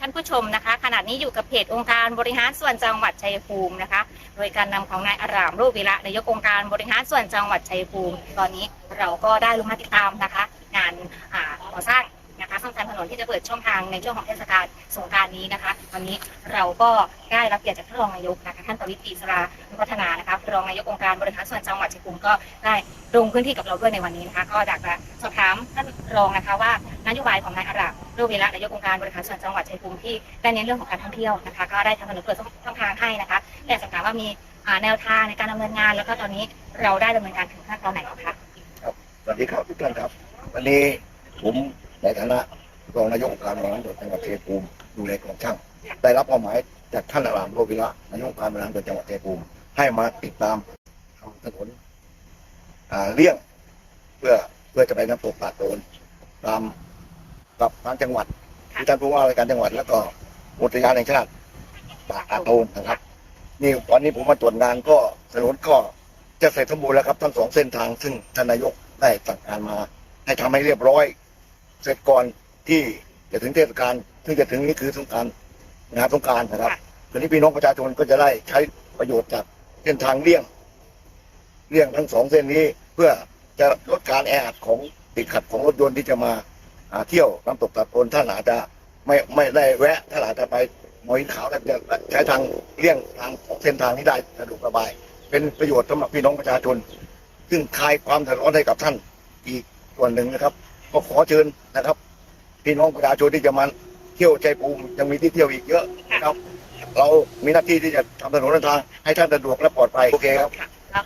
ท่านผู้ชมนะคะขณะนี้อยู่กับเพจองค์การบริหารส่วนจังหวัดชัยภูมินะคะ โดยการนำของนายอารามรูปวีระนายกองค์การบริหารส่วนจังหวัดชัยภูมิ ตอนนี้เราก็ได้ลงมาติดตามนะคะ งานก่อสร้างนะคะซ่อมแซมถนนที่จะเปิดช่องทางในช่วงของเทศกาลสงกรารนี้นะคะวันนี้เราก็ได้รับเกียรติจากท่านรองนายกนะคะท่านประวิตรตรีสราพัฒนานะคะรองนายกองค์การบริหารส่วนจังหวัดชัยภูมิก็ได้ลงพื้นที่กับเราด้วยในวันนี้นะคะ ก็อยากจะสอบถามท่านรองนะคะว่า นโยบายของนายอารามรูปวีระนายกองค์การบริหารส่วนจังหวัดชัยภูมิที่ได้เน้นเรื่องของการท่องเที่ยวนะคะก็ได้ทำถนนเปิดช่องทางให้นะคะแต่อยากจะถามว่ามีอ่าแนวทางในการดำเนินงาน แล้วก็ตอนนี้เราได้ดำเนินการถึงขั้นตอนไหนแล้วคะสวัสดีครับทุกท่านครับ วันนี้ผมในฐานะรองนายกองค์การบริหารส่วนจังหวัดชัยภูมิดูแลกองช่างได้รับมอบหมายจากท่านอารามโรวิระนายกองค์การบริหารส่วนจังหวัดชัยภูมิให้มาติดตามทำถนนอ่าเลี่ยงเพื่อเพื่อจะไปน้ำตกป่าโตนตาม กับทางจังหวัดที่ท่านผู้ว่าราชการจังหวัด แล้วก็อุทยานแห่งชาติป่าตาโตนนะครับ นี่วันนี้ผมมาตรวจงานก็ถนนก็จะเสร็จสมบูรณ์แล้วครับทั้งสองเส้นทาง ซึ่งท่านนายกได้สั่งการมา ให้ทำให้เรียบร้อย เสร็จก่อนที่จะถึงเทศกาลซึ่งจะถึงนี้คือสงการงานสงการนะครับทีนี้พี่น้องประชาชนก็จะได้ใช้ประโยชน์จากเส้นทางเลี่ยงเลี่ยงทั้งสองเส้นนี้เพื่อจะลดการแออัดของติดขัดของรถยนต์ที่จะมา อ่าเที่ยวน้ำตกตาโตนท่านอาจจะไม่ไม่ได้แวะท่านอาจจะไปหมอหินขาวแล้วจะใช้ทางเลี่ยงทางเส้นทางนี้ได้สะดวกสบาย เป็นประโยชน์สำหรับพี่น้องประชาชน ซึ่งคลายความเดือดร้อนให้กับท่านอีกส่วนหนึ่งนะครับ ก็ขอเชิญนะครับ พี่น้องประชาชนที่จะมาเที่ยวใจภูมิยังมีที่เที่ยวอีกเยอะนะครับ เรามีหน้าที่ที่จะทำถนนทาง ให้ท่านสะดวกและปลอดภัยโอเคครับ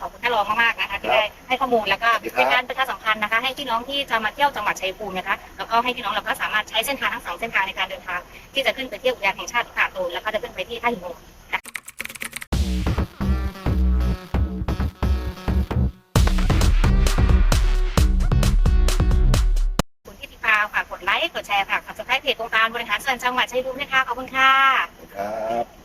ขอบคุณท่านรองมากๆนะคะที่ได้ให้ข้อมูลแล้วก็เป็นการประชาสัมพันธ์ นะคะ ให้พี่น้องที่จะมาเที่ยวจังหวัดชัยภูมินะคะแล้วก็ให้พี่น้องเราก็สามารถใช้เส้นทางทั้งสองเส้นทางในการเดินทางที่จะขึ้นไปเที่ยวอุทยานแห่งชาติผาโตนแล้วก็จะขึ้นไปที่ท่าหินโงคะคุณที่ติดตามฝากกดไลค์ กดแชร์ฝาก subscribe เพจองค์การบริหารส่วนจังหวัดชัยภูมิด้วยค่ะขอบคุณค่ะครับ